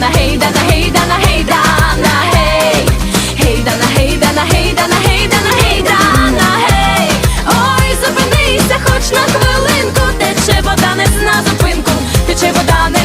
Дана, гей, дана, гей, дана, гей, дана, гей. Гей, дана, гей, дана, гей, дана, гей, дана, гей, дана, гей. Ой, зупинися, хоч на хвилинку, тече вода не зна зупинку, тече вода не